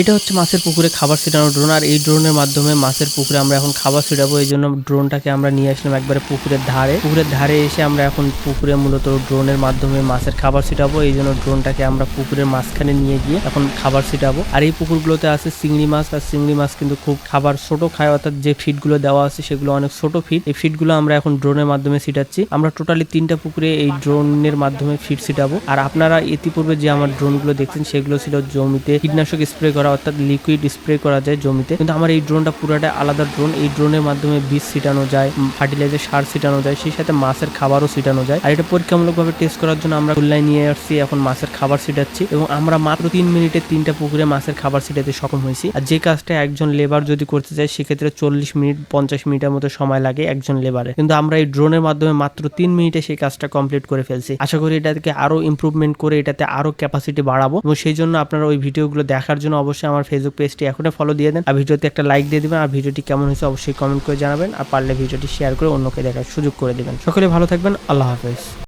এটা হচ্ছে মাছের পুকুরে খাবার ছিটানো ড্রোন আর এই ড্রোনের মাধ্যমে মাছের পুকুরে আমরা এখন খাবার ছিটাবো। এই জন্য ড্রোনটাকে আমরা নিয়ে আসলাম একবারে পুকুরের ধারে। পুকুরের ধারে এসে আমরা এখন পুকুরে মূলত ড্রোনের মাধ্যমে মাছের খাবার ছিটাবো। এই জন্য ড্রোনটাকে আমরা পুকুরের মাঝখানে নিয়ে গিয়ে এখন খাবার ছিটাবো। আর এই পুকুরগুলোতে আছে চিংড়ি মাছ, আর চিংড়ি মাছ কিন্তু খুব খাবার ছোট খায়, অর্থাৎ যে ফিডগুলো দেওয়া আছে সেগুলো অনেক ছোট ফিড এই ফিডগুলো আমরা এখন ড্রোনের মাধ্যমে ছিটাচ্ছি। আমরা টোটালি তিনটা পুকুরে এই ড্রোনের মাধ্যমে ফিড ছিটাবো। আর আপনারা ইতিপূর্বে যে আমার ড্রোনগুলো দেখছেন, সেগুলো ছিল জমিতে কীটনাশক স্প্রে করা অর্থাৎ লিকুইড স্প্রে করা যায় জমিতে। কিন্তু আমার এই ড্রোনটা পুরাটা আলাদা ড্রোন এই ড্রোনের মাধ্যমে বীজ ছিটানো যায় ফার্টিলাইজার সার ছিটানো যায়, সেই সাথে মাছের খাবারও ছিটানো যায়। আর এটা পরীক্ষামূলকভাবে টেস্ট করার জন্য আমরা খুলনায় নিয়ে আসছি, এখন মাছের খাবার ছিটাচ্ছি। এবং আমরা মাত্র তিন মিনিটে তিনটা পুকুরে মাছের খাবার ছিটাতে সক্ষম হয়েছি। আর যে কাজটা একজন লেবার যদি করতে চায়, সেক্ষেত্রে চল্লিশ মিনিট, পঞ্চাশ মিনিটের মতো সময় লাগে একজন লেবারে কিন্তু আমরা এই ড্রোনের মাধ্যমে মাত্র তিন মিনিটে সেই কাজটা কমপ্লিট করে ফেলছি। আশা করি এটাকে আরও ইমপ্রুভমেন্ট করে এটাতে আরও ক্যাপাসিটি বাড়াবো। এবং সেই জন্য আপনারা ওই ভিডিওগুলো দেখার জন্য অবশ্যই আমার ফেসবুক পেজটি এখনই ফলো দিয়ে দেন। আর ভিডিওতে একটা লাইক দিয়ে দেবেন। আর ভিডিওটি কেমন হয়েছে অবশ্যই কমেন্ট করে জানাবেন। আর পারলে ভিডিওটি শেয়ার করে অন্যকে দেখার সুযোগ করে দেবেন। সকলে ভালো থাকবেন। আল্লাহ হাফেজ।